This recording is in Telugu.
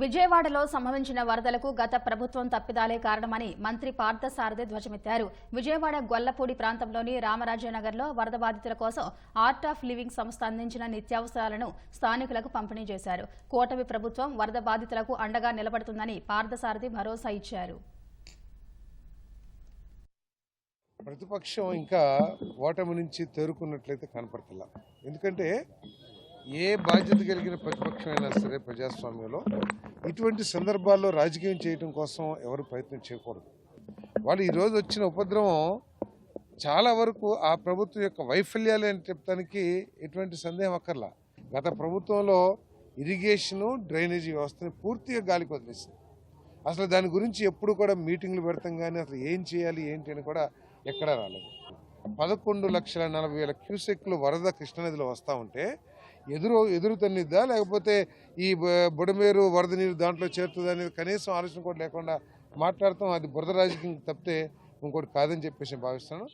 విజయవాడలో సంభవించిన వరదలకు గత ప్రభుత్వం తప్పిదాలే కారణమని మంత్రి పార్థసారథి ధ్వజమెత్తారు. విజయవాడ గొల్లపూడి ప్రాంతంలోని రామరాజనగర్లో వరద బాధితుల కోసం ఆర్ట్ ఆఫ్ లివింగ్ సంస్థ అందించిన నిత్యావసరాలను స్థానికులకు పంపిణీ చేశారు. కూటమి ప్రభుత్వం వరద బాధితులకు అండగా నిలబడుతుందని పార్థసారథి భరోసా ఇచ్చారు. ప్రతిపక్షం ఇంకా ఓటమి నుంచి తేరుకున్నట్లయితే కనపడతలా. ఎందుకంటే ఏ బాధ్యత కలిగిన ప్రతిపక్షమైనా సరే ప్రజాస్వామ్యంలో ఇటువంటి సందర్భాల్లో రాజకీయం చేయడం కోసం ఎవరు ప్రయత్నం చేయకూడదు. వాళ్ళు ఈరోజు వచ్చిన ఉపద్రవం చాలా వరకు ఆ ప్రభుత్వం యొక్క వైఫల్యాలు అని చెప్పడానికి ఎటువంటి సందేహం అక్కర్లా. గత ప్రభుత్వంలో ఇరిగేషను డ్రైనేజీ వ్యవస్థని పూర్తిగా గాలికి వదిలేసింది. అసలు దాని గురించి ఎప్పుడు కూడా మీటింగ్లు పెడతాం కానీ అసలు ఏం చేయాలి ఏంటి అని కూడా ఎక్కడా రాలేదు. పదకొండు లక్షల నలభై వేల క్యూసెక్లు వరద కృష్ణానదిలో వస్తూ ఉంటే ఎదురు ఎదురు తన్నిద్దా లేకపోతే ఈ బ- బుడమేరు వరద నీరు దాంట్లో చేరుతుందా అనేది కనీసం ఆలోచన కూడా లేకుండా మాట్లాడతాం. అది బురద రాజకీయం తప్పితే ఇంకోటి కాదని చెప్పేసి భావిస్తాను